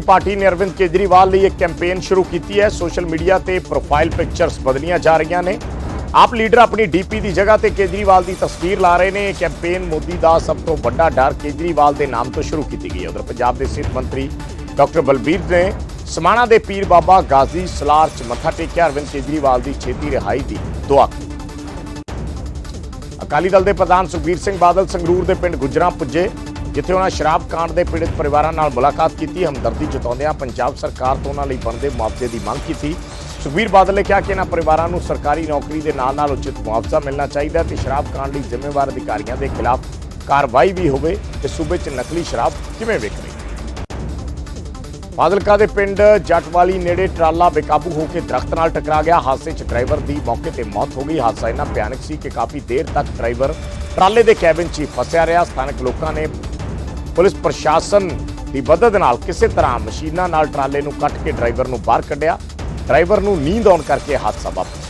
Party ਨੇ ਅਰਵਿੰਦ ਕੇਜਰੀਵਾਲ ਲਈ ਇੱਕ ਕੈਂਪੇਨ ਸ਼ੁਰੂ ਕੀਤੀ ਹੈ। ਸੋਸ਼ਲ ਮੀਡੀਆ ਤੇ ਪ੍ਰੋਫਾਈਲ ਪਿਕਚਰਸ ਬਦਲੀਆਂ ਜਾ ਰਹੀਆਂ ਨੇ। ਆਪ ਲੀਡਰ ਆਪਣੀ ਡੀਪੀ ਦੀ ਜਗ੍ਹਾ ਤੇ ਕੇਜਰੀਵਾਲ ਦੀ ਤਸਵੀਰ ਲਾ ਰਹੇ ਨੇ। ਕੈਂਪੇਨ ਮੋਦੀ ਦਾ ਸਭ ਤੋਂ ਵੱਡਾ ਡਰ ਕੇਜਰੀਵਾਲ ਦੇ ਨਾਮ ਤੋਂ ਸ਼ੁਰੂ ਕੀਤੀ ਗਈ ਹੈ। ਉਧਰ ਪੰਜਾਬ ਦੇ ਸਿਹਤ ਮੰਤਰੀ ਡਾਕਟਰ ਬਲਬੀਰ ਨੇ ਸਮਾਣਾ ਦੇ ਪੀਰ ਬਾਬਾ ਗਾਜ਼ੀ ਸਲਾਰ ਚ ਮੱਥਾ ਟੇਕਿਆ। ਅਰਵਿੰਦ ਕੇਜਰੀਵਾਲ ਦੀ ਛੇਤੀ ਰਿਹਾਈ ਦੀ ਦੁਆ ਅਕਾਲੀ ਦਲ ਦੇ ਪ੍ਰਧਾਨ ਸੁਖਬੀਰ ਸਿੰਘ ਬਾਦਲ ਸੰਗਰੂਰ ਦੇ ਪਿੰਡ ਗੁਜਰਾ ਪੁੱਜੇ। ਜਿੱਥੇ ਉਹਨਾਂ ਸ਼ਰਾਬ ਕਾਂਡ ਦੇ ਪੀੜਤ ਪਰਿਵਾਰਾਂ ਨਾਲ ਮੁਲਾਕਾਤ ਕੀਤੀ, ਹਮਦਰਦੀ ਜਤਾਉਂਦਿਆਂ ਪੰਜਾਬ ਸਰਕਾਰ ਤੋਂ ਉਹਨਾਂ ਲਈ ਬਣਦੇ ਮੁਆਵਜ਼ੇ ਦੀ ਮੰਗ ਕੀਤੀ। ਸੁਖਬੀਰ ਬਾਦਲ ਨੇ ਕਿਹਾ ਕਿ ਇਹਨਾਂ ਪਰਿਵਾਰਾਂ ਨੂੰ ਸਰਕਾਰੀ ਨੌਕਰੀ ਦੇ ਨਾਲ-ਨਾਲ ਉਚਿਤ ਮੁਆਵਜ਼ਾ ਮਿਲਣਾ ਚਾਹੀਦਾ ਹੈ ਤੇ ਸ਼ਰਾਬ ਕਾਂਡ ਲਈ ਜ਼ਿੰਮੇਵਾਰ ਅਧਿਕਾਰੀਆਂ ਦੇ ਖਿਲਾਫ ਕਾਰਵਾਈ ਵੀ ਹੋਵੇ ਤੇ ਸੂਬੇ 'ਚ ਨਕਲੀ ਸ਼ਰਾਬ ਕਿਵੇਂ ਵਿਕ ਰਹੀ ਹੈ ਫਾਜ਼ਿਲਕਾ ਦੇ ਪਿੰਡ ਜੱਟਵਾਲੀ ਨੇੜੇ ਟਰਾਲਾ ਬੇਕਾਬੂ ਹੋ ਕੇ ਦਰਖਤ ਨਾਲ ਟਕਰਾ ਗਿਆ। ਹਾਦਸੇ 'ਚ ਡਰਾਈਵਰ ਦੀ ਮੌਕੇ ਤੇ ਮੌਤ ਹੋ ਗਈ। ਹਾਦਸਾ ਇੰਨਾ ਭਿਆਨਕ ਸੀ ਕਿ ਕਾਫੀ ਦੇਰ ਤੱਕ ਡਰਾਈਵਰ ਟਰਾਲੇ ਦੇ ਕੈਬਿਨ 'ਚ ਹੀ ਫਸਿਆ ਰਿਹਾ। ਸਥਾਨਕ ਲੋਕਾਂ ਨੇ ਪੁਲਿਸ ਪ੍ਰਸ਼ਾਸਨ ਦੀ ਮਦਦ ਨਾਲ ਕਿਸੇ ਤਰ੍ਹਾਂ ਮਸ਼ੀਨਾਂ ਨਾਲ ਟਰਾਲੇ ਨੂੰ ਕੱਟ ਕੇ ਡਰਾਈਵਰ ਨੂੰ ਬਾਹਰ ਕੱਢਿਆ। ਡਰਾਈਵਰ ਨੂੰ ਨੀਂਦ ਆਉਣ ਕਰਕੇ ਹਾਦਸਾ ਵਾਪਰਿਆ।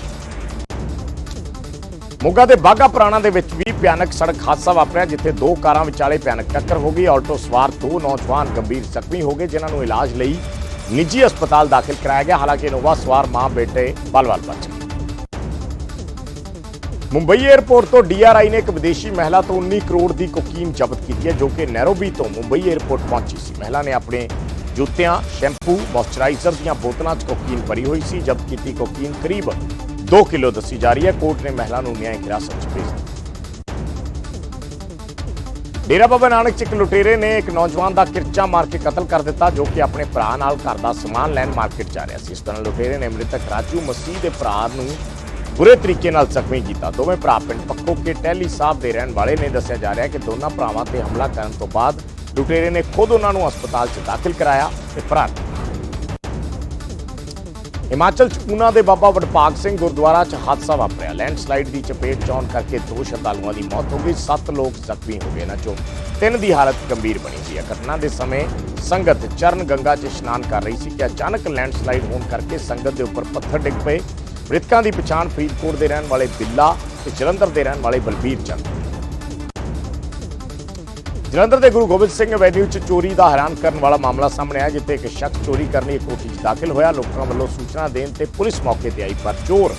ਮੋਗਾ ਦੇ ਬਾਗਾ ਪੁਰਾਣਾ ਦੇ ਵਿੱਚ ਵੀ ਭਿਆਨਕ ਸੜਕ ਹਾਦਸਾ ਵਾਪਰਿਆ, ਜਿੱਥੇ ਦੋ ਕਾਰਾਂ ਵਿਚਾਲੇ ਭਿਆਨਕ ਟੱਕਰ ਹੋ ਗਈ। ਆਲਟੋ ਸਵਾਰ ਦੋ ਨੌਜਵਾਨ ਗੰਭੀਰ ਜ਼ਖਮੀ ਹੋ ਗਏ, ਜਿਨ੍ਹਾਂ ਨੂੰ ਇਲਾਜ ਲਈ ਨਿੱਜੀ ਹਸਪਤਾਲ ਦਾਖਲ ਕਰਾਇਆ ਗਿਆ। ਹਾਲਾਂਕਿ ਇਨੋਵਾ ਸਵਾਰ ਮਾਂ, ਬੇਟੇ, ਬਲ-ਬਲ ਬਚ ਗਏ। ਮੁੰਬਈ 에ਅਰਪੋਰਟ ਤੋਂ ਡੀਆਰਆਈ ਨੇ ਇੱਕ ਵਿਦੇਸ਼ੀ ਮਹਿਲਾ ਤੋਂ 19 ਕਰੋੜ ਦੀ ਕੋਕੀਨ ਜ਼ਬਤ ਕੀਤੀ ਹੈ, ਜੋ ਕਿ ਨੈਰੋਬੀ ਤੋਂ ਮੁੰਬਈ 에ਅਰਪੋਰਟ ਪਹੁੰਚੀ ਸੀ। ਮਹਿਲਾ ਨੇ ਆਪਣੇ ਜੁੱਤਿਆਂ, ਸ਼ੈਂਪੂ, ਮੋਇਸਚਰਾਈਜ਼ਰ ਦੀਆਂ ਬੋਤਲਾਂ 'ਚ ਕੋਕੀਨ ਭਰੀ ਹੋਈ ਸੀ। ਜ਼ਬਤ ਕੀਤੀ ਕੋਕੀਨ ਕਰੀਬ 2 ਕਿਲੋ ਦੱਸੀ ਜਾ ਰਹੀ ਹੈ। ਕੋਰਟ ਨੇ ਮਹਿਲਾ ਨੂੰ ਨਿਆਂ ਹਿਰਾਸਤ 'ਚ ਭੇਜ ਦਿੱਤਾ। ਡੇਰਾ ਬਾਬਾ ਨਾਨਕ ਚ ਇੱਕ ਲੁਟੇਰੇ ਨੇ ਇੱਕ ਨੌਜਵਾਨ ਦਾ ਕਿਰਚਾ ਮਾਰ ਕੇ ਕਤਲ ਕਰ ਦਿੱਤਾ, ਜੋ ਕਿ ਆਪਣੇ ਭਰਾ ਨਾਲ ਘਰ ਦਾ ਸਮਾਨ ਲੈਣ ਮਾਰਕੀਟ ਜਾ ਰਿਹਾ ਸੀ। ਇਸ ਤਰ੍ਹਾਂ ਲੁਟੇਰੇ ਨੇ ਮ੍ਰਿਤਕ ਰਾਜੂ ਮਸੀਹ ਦੇ ਭਰਾ ਨੂੰ ਬੁਰੇ ਤਰੀਕੇ ਨਾਲ ਜ਼ਖਮੀ ਕੀਤਾ। ਦੋਵੇਂ ਭਰਾ ਪਿੰਡ ਪੱਕੋ ਕੇ ਟੈਲੀ ਸਾਹਿਬ ਦੇ ਰਹਿਣ ਵਾਲੇ ਨੇ ਦੱਸਿਆ ਜਾ ਰਿਹਾ ਕਿ ਦੋਨਾਂ ਭਰਾਵਾਂ ਤੇ ਹਮਲਾ ਕਰਨ ਤੋਂ ਬਾਅਦ ਲੁਟੇਰੇ ਨੇ ਖੁਦ ਉਹਨਾਂ ਨੂੰ ਹਸਪਤਾਲ 'ਚ ਦਾਖਲ ਕਰਾਇਆ ਤੇ ਫਰਾਰ ਹਿਮਾਚਲ ਚ ਊਨਾ ਦੇ ਬਾਬਾ ਵਡਭਾਗ ਸਿੰਘ ਗੁਰਦੁਆਰਾ 'ਚ ਹਾਦਸਾ ਵਾਪਰਿਆ। ਲੈਂਡਸਲਾਈਡ ਦੀ ਚਪੇਟ 'ਚ ਆਉਣ ਕਰਕੇ ਦੋ ਸ਼ਰਧਾਲੂਆਂ ਦੀ ਮੌਤ ਹੋ ਗਈ। 7 ਲੋਕ ਜ਼ਖਮੀ ਹੋ ਗਏ ਇਹਨਾਂ 'ਚੋਂ। ਤਿੰਨ ਦੀ ਹਾਲਤ ਗੰਭੀਰ ਬਣੀ ਹੋਈ ਹੈ। ਘਟਨਾ ਦੇ ਸਮੇਂ ਸੰਗਤ ਚਰਨ ਗੰਗਾ 'ਚ ਇਸ਼ਨਾਨ ਕਰ ਰਹੀ ਸੀ ਕਿ ਅਚਾਨਕ ਲੈਂਡਸਲਾਈਡ ਹੋਣ ਕਰਕੇ ਸੰਗਤ ਦੇ ਉੱਪਰ ਪੱਥਰ ਡਿੱਗ ਪਏ। ਮ੍ਰਿਤਕਾਂ ਦੀ ਪਛਾਣ ਫਰੀਦਕੋਟ ਦੇ ਰਹਿਣ ਵਾਲੇ ਬਿੱਲਾ ਤੇ ਜਲੰਧਰ ਦੇ ਰਹਿਣ ਵਾਲੇ ਬਲਬੀਰ ਚੰਦ। ਜਲੰਧਰ ਦੇ ਗੁਰੂ ਗੋਬਿੰਦ ਸਿੰਘ ਐਵੈਨਿਊ 'ਚ ਚੋਰੀ ਦਾ ਹੈਰਾਨ ਕਰਨ ਵਾਲਾ ਮਾਮਲਾ ਸਾਹਮਣੇ ਆਇਆ, ਜਿੱਥੇ ਇੱਕ ਸ਼ਖਸ ਚੋਰੀ ਕਰਨ ਲਈ ਕੋਠੀ 'ਚ ਦਾਖਲ ਹੋਇਆ। ਲੋਕਾਂ ਵੱਲੋਂ ਸੂਚਨਾ ਦੇਣ ਤੇ ਪੁਲਿਸ ਮੌਕੇ ਤੇ ਆਈ, ਪਰ ਚੋਰ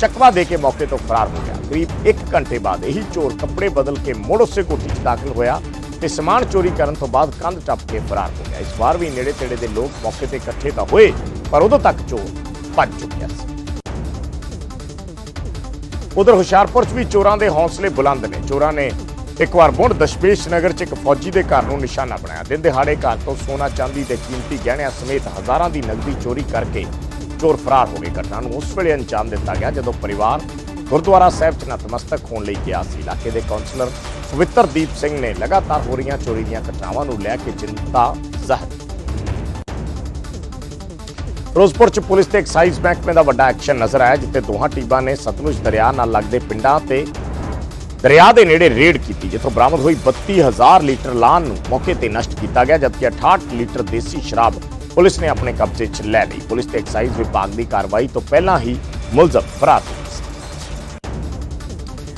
ਚੱਕਵਾ ਦੇ ਕੇ ਮੌਕੇ ਤੋਂ ਫਰਾਰ ਹੋ ਗਿਆ। ਕਰੀਬ 1 ਘੰਟੇ ਬਾਅਦ ਇਹੀ ਚੋਰ ਕੱਪੜੇ ਬਦਲ ਕੇ ਮੁੜ ਉਸੇ ਕੋਠੀ 'ਚ ਦਾਖਲ ਹੋਇਆ ਤੇ ਸਮਾਨ ਚੋਰੀ ਕਰਨ ਤੋਂ ਬਾਅਦ ਕੰਧ ਟੱਪ ਕੇ ਫਰਾਰ ਹੋ ਗਿਆ। ਇਸ ਵਾਰ ਵੀ ਨੇੜੇ ਤੇੜੇ ਦੇ ਲੋਕ ਮੌਕੇ ਤੇ ਇਕੱਠੇ ਤਾਂ ਹੋਏ, ਪਰ ਉਦੋਂ ਤੱਕ ਚੋਰ ਭੱਜ ਚੁੱਕਿਆ ਸੀ। ਉਧਰ ਹੁਸ਼ਿਆਰਪੁਰ 'ਚ ਵੀ ਚੋਰਾਂ ਦੇ ਹੌਸਲੇ ਬੁਲੰਦ ਨੇ। ਚੋਰਾਂ ਨੇ ਇੱਕ ਵਾਰ ਮੁੜ ਦਸ਼ਮੇਸ਼ ਨਗਰ 'ਚ ਇੱਕ ਫੌਜੀ ਦੇ ਘਰ ਨੂੰ ਨਿਸ਼ਾਨਾ ਬਣਾਇਆ। ਦਿਨ ਦਿਹਾੜੇ ਘਰ ਤੋਂ ਸੋਨਾ, ਚਾਂਦੀ ਤੇ ਕੀਮਤੀ ਗਹਿਣਿਆਂ ਸਮੇਤ ਹਜ਼ਾਰਾਂ ਦੀ ਨਕਦੀ ਚੋਰੀ ਕਰਕੇ ਚੋਰ ਫਰਾਰ ਹੋ ਗਏ। ਘਟਨਾ ਨੂੰ ਉਸ ਵੇਲੇ ਅੰਜਾਮ ਦਿੱਤਾ ਗਿਆ ਜਦੋਂ ਪਰਿਵਾਰ ਗੁਰਦੁਆਰਾ ਸਾਹਿਬ 'ਚ ਨਤਮਸਤਕ ਹੋਣ ਲਈ ਗਿਆ ਸੀ। ਇਲਾਕੇ ਦੇ ਕਾਉਂਸਲਰ ਪਵਿੱਤਰਦੀਪ ਸਿੰਘ ਨੇ ਲਗਾਤਾਰ ਹੋ ਰਹੀਆਂ ਚੋਰੀ ਦੀਆਂ ਘਟਨਾਵਾਂ ਨੂੰ ਲੈ ਕੇ ਚਿੰਤਾ ਜ਼ਾਹਿਰ ਕੀਤੀ ਫਿਰੋਜ਼ਪੁਰ ਚ ਪੁਲਿਸ ਤੇ ਐਕਸਾਈਜ਼ ਮਹਿਕਮੇ ਦਾ ਵੱਡਾ ਐਕਸ਼ਨ ਨਜ਼ਰ ਆਇਆ, ਜਿੱਥੇ ਦੋਹਾਂ ਟੀਮਾਂ ਨੇ ਸਤਲੁਜ ਦਰਿਆ ਨਾਲ ਲੱਗਦੇ ਪਿੰਡਾਂ ਤੇ ਦਰਿਆ ਦੇ ਨੇੜੇ ਰੇਡ ਕੀਤੀ, ਜਿੱਥੋਂ ਬਰਾਮਦ ਹੋਈ 32000 ਲੀਟਰ ਲਾਨ ਨੂੰ ਮੌਕੇ ਤੇ ਨਸ਼ਟ ਕੀਤਾ ਗਿਆ, ਜਦਕਿ 68 ਲੀਟਰ ਦੇਸੀ ਸ਼ਰਾਬ ਪੁਲਿਸ ਨੇ ਆਪਣੇ ਕਬਜ਼ੇ 'ਚ ਲੈ ਲਈ। ਪੁਲਿਸ ਤੇ ਐਕਸਾਈਜ਼ ਵਿਭਾਗ ਦੀ ਕਾਰਵਾਈ ਤੋਂ ਪਹਿਲਾਂ ਹੀ ਮੁਲਜ਼ਮ ਫਰਾਰ ਹੋ ਸੀ।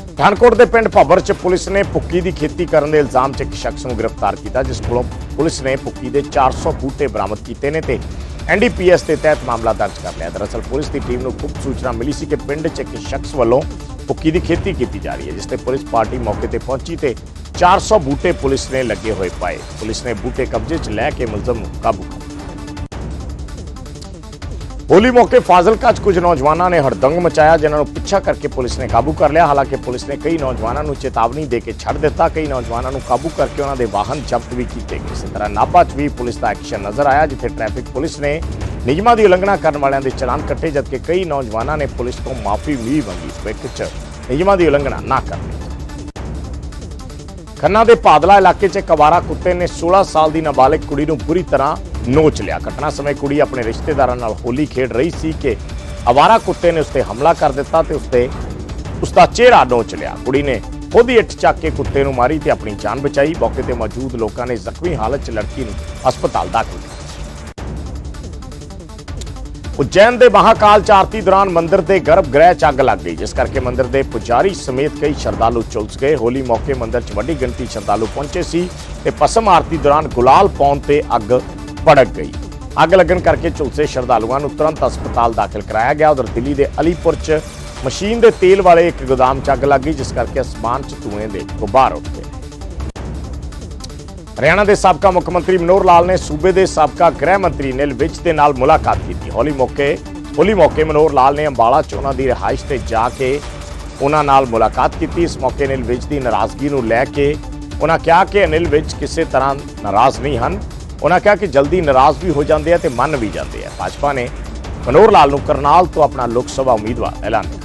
ਪਠਾਨਕੋਟ ਦੇ ਪਿੰਡ ਭੱਬਰ 'ਚ ਪੁਲਿਸ ਨੇ ਭੁੱਕੀ ਦੀ ਖੇਤੀ ਕਰਨ ਦੇ ਇਲਜ਼ਾਮ 'ਚ ਇੱਕ ਸ਼ਖਸ ਨੂੰ ਗ੍ਰਿਫਤਾਰ ਕੀਤਾ, ਜਿਸ ਕੋਲੋਂ ਪੁਲਿਸ ਨੇ ਭੁੱਕੀ ਦੇ 400 ਬੂਟੇ ਬਰਾਮਦ ਕੀਤੇ ਨੇ ਤੇ ਐਨਡੀਪੀਐਸ ਦੇ ਤਹਿਤ ਮਾਮਲਾ ਦਰਜ ਕਰ ਲਿਆ। ਦਰਅਸਲ ਪੁਲਿਸ ਦੀ ਟੀਮ ਨੂੰ ਗੁਪਤ ਸੂਚਨਾ ਮਿਲੀ ਸੀ ਕਿ ਪਿੰਡ 'ਚ ਇੱਕ ਸ਼ਖਸ ਵੱਲੋਂ ਭੁੱਕੀ ਦੀ ਖੇਤੀ ਕੀਤੀ ਜਾ ਰਹੀ ਹੈ, ਜਿਸ ਤੇ ਪੁਲਿਸ ਪਾਰਟੀ ਮੌਕੇ ਤੇ ਪਹੁੰਚੀ ਤੇ 400 ਬੂਟੇ ਪੁਲਿਸ ਨੇ ਲੱਗੇ ਹੋਏ ਪਾਏ। ਪੁਲਿਸ ਨੇ ਬੂਟੇ ਕਬਜ਼ੇ 'ਚ ਲੈ ਕੇ ਮੁਲਜ਼ਮ ਨੂੰ ਕਾਬੂ ਕਰ ਹੋਲੀ ਮੌਕੇ ਫਾਜ਼ਿਲਕਾ 'ਚ ਕੁਝ ਨੌਜਵਾਨਾਂ ਨੇ ਹੜਦੰਗ ਮਚਾਇਆ, ਜਿਨ੍ਹਾਂ ਨੂੰ ਪਿੱਛਾ ਕਰਕੇ ਪੁਲਿਸ ਨੇ ਕਾਬੂ ਕਰ ਲਿਆ। ਹਾਲਾਂਕਿ ਪੁਲਿਸ ਨੇ ਕਈ ਨੌਜਵਾਨਾਂ ਨੂੰ ਚੇਤਾਵਨੀ ਦੇ ਕੇ ਛੱਡ ਦਿੱਤਾ। ਕਈ ਨੌਜਵਾਨਾਂ ਨੂੰ ਕਾਬੂ ਕਰਕੇ ਉਹਨਾਂ ਦੇ ਵਾਹਨ ਜ਼ਬਤ ਵੀ ਕੀਤੇ ਗਏ ਇਸੇ ਤਰ੍ਹਾਂ ਨਾਭਾ 'ਚ ਵੀ ਪੁਲਿਸ ਦਾ ਐਕਸ਼ਨ ਨਜ਼ਰ ਆਇਆ, ਜਿੱਥੇ ਟ੍ਰੈਫਿਕ ਪੁਲਿਸ ਨੇ ਨਿਯਮਾਂ ਦੀ ਉਲੰਘਣਾ ਕਰਨ ਵਾਲਿਆਂ ਦੇ ਚਲਾਨ ਕੱਟੇ, ਜਦਕਿ ਕਈ ਨੌਜਵਾਨਾਂ ਨੇ ਪੁਲਿਸ ਤੋਂ ਮਾਫੀ ਵੀ ਮੰਗੀ। ਭਵਿੱਖ 'ਚ ਨਿਯਮਾਂ ਦੀ ਉਲੰਘਣਾ ਨਾ ਕਰਨ। ਖੰਨਾ ਦੇ ਪਾਦਲਾ ਇਲਾਕੇ 'ਚ ਕਵਾਰਾ ਕੁੱਤੇ ਨੇ 16 ਸਾਲ ਦੀ ਨਾਬਾਲਗ ਕੁੜੀ ਨੂੰ ਬੁਰੀ ਤਰ੍ਹਾਂ ਨੋਚ ਲਿਆ। ਘਟਨਾ ਸਮੇਂ ਕੁੜੀ ਆਪਣੇ ਰਿਸ਼ਤੇਦਾਰਾਂ ਨਾਲ ਹੋਲੀ ਖੇਡ ਰਹੀ ਸੀ ਕਿ ਅਵਾਰਾ ਕੁੱਤੇ ਨੇ ਉਸ ਤੇ ਹਮਲਾ ਕਰ ਦਿੱਤਾ ਤੇ ਉਸ ਤੇ ਉਸ ਦਾ ਚਿਹਰਾ ਨੋਚ ਲਿਆ। ਕੁੜੀ ਨੇ ਖੁਦ ਹੀ ਇੱਟ ਚੱਕ ਕੇ ਕੁੱਤੇ ਨੂੰ ਮਾਰੀ ਤੇ ਆਪਣੀ ਜਾਨ ਬਚਾਈ। ਮੌਕੇ ਤੇ ਮੌਜੂਦ ਲੋਕਾਂ ਨੇ ਜ਼ਖਮੀ ਹਾਲਤ 'ਚ ਲੜਕੀ ਨੂੰ ਹਸਪਤਾਲ ਦਾਖਲ ਕੀਤਾ। ਉਜੈਨ ਦੇ ਮਹਾਕਾਲ ਚ ਆਰਤੀ ਦੌਰਾਨ ਮੰਦਿਰ ਦੇ ਗਰਭ ਗ੍ਰਹਿ ਚ ਅੱਗ ਲੱਗ ਗਈ, ਜਿਸ ਕਰਕੇ ਮੰਦਿਰ ਦੇ ਪੁਜਾਰੀ ਸਮੇਤ ਕਈ ਸ਼ਰਧਾਲੂ ਝੁਲਸ ਗਏ। ਹੋਲੀ ਮੌਕੇ ਮੰਦਿਰ ਚ ਵੱਡੀ ਗਿਣਤੀ ਸ਼ਰਧਾਲੂ ਪਹੁੰਚੇ ਸੀ ਤੇ ਪਸਮ ਆਰਤੀ ਦੌਰਾਨ ਗੁਲਾਲ ਪਾਉਣ ਤੇ ਅੱਗ ਭੜਕ ਗਈ। ਅੱਗ ਲੱਗਣ ਕਰਕੇ ਝੁਲਸੇ ਸ਼ਰਧਾਲੂਆਂ ਨੂੰ ਤੁਰੰਤ ਹਸਪਤਾਲ ਦਾਖਲ ਕਰਾਇਆ ਗਿਆ ਉਧਰ ਦਿੱਲੀ ਦੇ ਅਲੀਪੁਰ 'ਚ ਮਸ਼ੀਨ ਦੇ ਤੇਲ ਵਾਲੇ ਇੱਕ ਗੋਦਾਮ 'ਚ ਅੱਗ ਲੱਗ ਗਈ, ਜਿਸ ਕਰਕੇ ਅਸਮਾਨ 'ਚ ਧੂਏ ਦੇ ਗੁਬਾਰ ਉੱਠ ਗਏ। ਹਰਿਆਣਾ ਦੇ ਸਾਬਕਾ ਮੁੱਖ ਮੰਤਰੀ ਮਨੋਹਰ ਲਾਲ ਨੇ ਸੂਬੇ ਦੇ ਸਾਬਕਾ ਗ੍ਰਹਿ ਮੰਤਰੀ ਨਿਲ ਵਿਜ ਦੇ ਨਾਲ ਮੁਲਾਕਾਤ ਕੀਤੀ। ਹੋਲੀ ਮੌਕੇ ਹੋਲੀ ਮੌਕੇ ਮਨੋਹਰ ਲਾਲ ਨੇ ਅੰਬਾਲਾ 'ਚ ਉਹਨਾਂ ਦੀ ਰਿਹਾਇਸ਼ ਤੇ ਜਾ ਕੇ ਉਹਨਾਂ ਨਾਲ ਮੁਲਾਕਾਤ ਕੀਤੀ। ਇਸ ਮੌਕੇ ਨਿਲ ਵਿਜ ਦੀ ਨਾਰਾਜ਼ਗੀ ਨੂੰ ਲੈ ਕੇ ਉਹਨਾਂ ਕਿਹਾ ਕਿ ਅਨਿਲ ਵਿਜ ਕਿਸੇ ਤਰ੍ਹਾਂ ਨਾਰਾਜ਼ ਨਹੀਂ ਹਨ। ਉਹਨਾਂ ਕਿਹਾ ਕਿ ਜਲਦੀ ਨਾਰਾਜ਼ ਵੀ ਹੋ ਜਾਂਦੇ ਆ ਤੇ ਮੰਨ ਵੀ ਜਾਂਦੇ ਆ। ਭਾਜਪਾ ਨੇ ਮਨੋਹਰ ਲਾਲ ਨੂੰ ਕਰਨਾਲ ਤੋਂ ਆਪਣਾ ਲੋਕ ਸਭਾ ਉਮੀਦਵਾਰ ਐਲਾਨ ਕੀਤਾ